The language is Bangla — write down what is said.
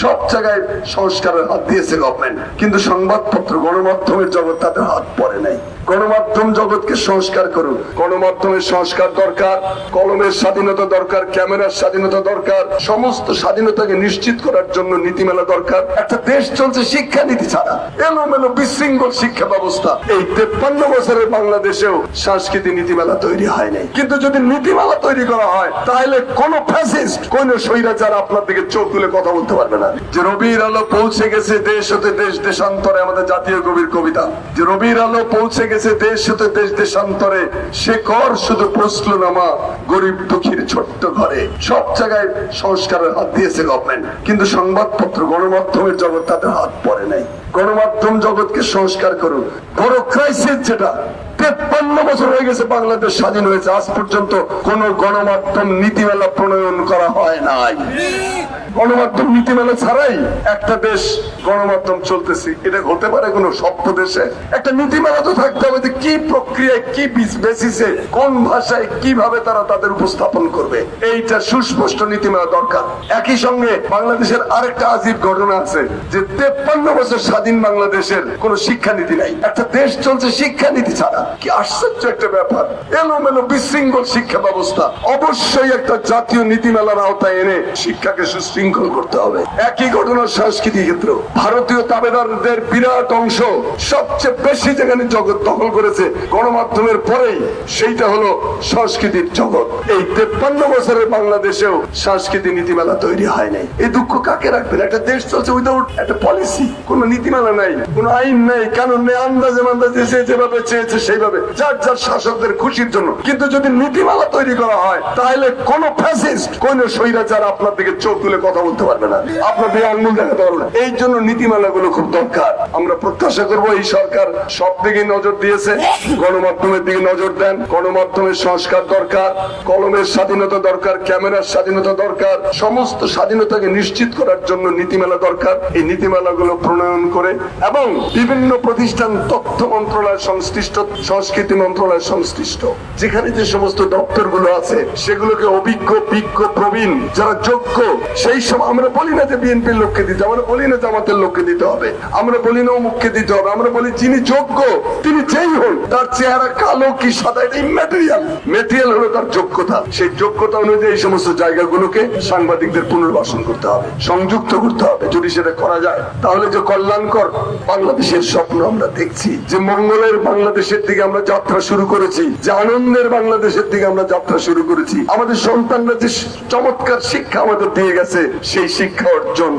সব জায়গায় সংস্কারের হাত দিয়েছে গভর্নমেন্ট কিন্তু সংবাদপত্র গণমাধ্যমের জগৎ তাদের হাত পরে নাই। গণমাধ্যম জগৎকে সংস্কার করুন গণমাধ্যমের সংস্কার দরকার কলমের স্বাধীনতা দরকার ক্যামেরার স্বাধীনতা দরকার সমস্ত স্বাধীনতাকে নিশ্চিত করার জন্য নীতিমালা দরকার। একটা দেশ চলছে শিক্ষা নীতি ছাড়া এলোমেলো বিশৃঙ্খল শিক্ষা ব্যবস্থা। এই তেপ্পান্ন বছরের বাংলাদেশেও সাংস্কৃতিক নীতিমালা তৈরি হয় নাই। কিন্তু যদি নীতিমালা তৈরি করা হয় তাহলে কোন ফ্যাসিস্ট কোন স্বৈরাচার আপনার দিকে চোখ তুলে কথা বলতে পারবে না। যে রবির আলো পৌঁছে গেছে দেশ হতে দেশ দেশান্তরে আমাদের জাতীয় কবির কবিতা। যে রবির আলো পৌঁছে গেছে দেশ হতে দেশ দেশান্তরে সে কর শুধু প্রশ্ন নামা গরিব দুঃখীর ছোট্ট ঘরে। সব জায়গায় সংস্কারের হাত দিয়েছে গভর্নমেন্ট কিন্তু সংবাদপত্র, গণমাধ্যমের জগৎ তাদের হাত পড়ে নাই। গণমাধ্যম জগৎকে সংস্কার করুন বড় ক্রাইসিস যেটা, তেপ্পান্ন বছর হয়ে গেছে বাংলাদেশ স্বাধীন হয়েছে। আজ পর্যন্ত কোন গণমাধ্যম নীতিমালা প্রণয়ন করা হয় নাই। গণমাধ্যম নীতিমালা ছাড়াই একটা দেশ গণমাধ্যম চলতেছে। এটা হতে পারে কোন সভ্য দেশে। একটা নীতিমালা তো থাকতে হবে যে কি প্রক্রিয়ায়, কি বেসিসে কোন ভাষায়, কীভাবে তারা তাদের উপস্থাপন করবে। এইটা সুস্পষ্ট নীতিমালা দরকার। একই সঙ্গে বাংলাদেশের আরেকটা আজীব ঘটনা আছে যে তেপ্পান্ন বছর স্বাধীন বাংলাদেশের কোন শিক্ষানীতি নাই। একটা দেশ চলছে শিক্ষানীতি ছাড়া। কি আশ্চর্য একটা ব্যাপার। এলোমেলো বিশৃঙ্খল শিক্ষা ব্যবস্থা। অবশ্যই একটা জাতীয় নীতিমালার আওতায় এনে শিক্ষাকে সুশৃঙ্খল করতে হবে। একই ঘটনা সংস্কৃতি ক্ষেত্র। ভারতীয় তাবেদারদের বিরাট অংশ সবচেয়ে বেশি যেখানে জগৎ দখল করেছে গণমাধ্যমের পরেই, সেইটা হলো সংস্কৃতির জগৎ। এই তেপ্পান্ন বছরের বাংলাদেশেও সংস্কৃতি নীতিমালা তৈরি হয় নাই। এই দুঃখ কাকে রাখবেন? একটা দেশ চলছে উইদাউট একটা পলিসি কোন নীতিমালা নাই, কোন আইন নাই, কানুন নেই, আন্দাজে মান্দাজে সে যেভাবে চেয়েছে সেইভাবে। যার যার শাসকদের খুশির জন্য। কিন্তু যদি নীতিমালা তৈরি করা হয়, তাহলে কোন ফ্যাসিস্ট কোন স্বৈরাচার আপনার দিকে চোখ তুলে কথা বলতে পারবে না। আপনার দিকে আঙ্গুল দেখাতে পারবে না। এই জন্য নীতিমালা গুলো খুব দরকার। আমরা প্রত্যাশা করব এই সরকার সব দিকে নজর দিয়েছে। গণমাধ্যমের দিকে নজর দেন। গণমাধ্যমের সংস্কার দরকার। কলমের স্বাধীনতা দরকার, ক্যামেরার স্বাধীনতা দরকার। সমস্ত স্বাধীনতাকে নিশ্চিত করার জন্য নীতিমালা দরকার। এই নীতিমালা গুলো প্রণয়ন করে এবং বিভিন্ন প্রতিষ্ঠান তথ্য মন্ত্রণালয় সংশ্লিষ্ট, সংস্কৃতি মন্ত্রণালয় সংশ্লিষ্ট। যেখানে যে সমস্ত দপ্তরগুলো আছে, সেগুলোকে অভিজ্ঞ, বিজ্ঞ, প্রবীণ, যারা যোগ্য, সেই সময় আমরা বলি না যে বিএনপির লোককে দিতে আমরা বলি না জামাতের লোককে দিতে হবে। আমরা বলি না অমুককে দিতে হবে, আমরা বলি যিনি যোগ্য, তিনি যেই হন তার চেহারা কালো কি সাদা এটা ইম্যাটেরিয়াল মেটেরিয়াল হলো তার যোগ্যতা। সেই যোগ্যতা অনুযায়ী এই সমস্ত জায়গাগুলোকে সাংবাদিকদের পুনর্বাসন করতে হবে, সংযুক্ত করতে হবে। যদি সেটা করা যায়, তাহলে যে কল্যাণকর বাংলাদেশের স্বপ্ন আমরা দেখছি, যে মঙ্গলের বাংলাদেশের দিকে আমরা যাত্রা শুরু করেছি, যে আনন্দের বাংলাদেশের দিকে আমরা যাত্রা শুরু করেছি। আমাদের সন্তানরা যে চমৎকার শিক্ষা আমাদের দিয়ে গেছে, সেই শিক্ষা অর্জন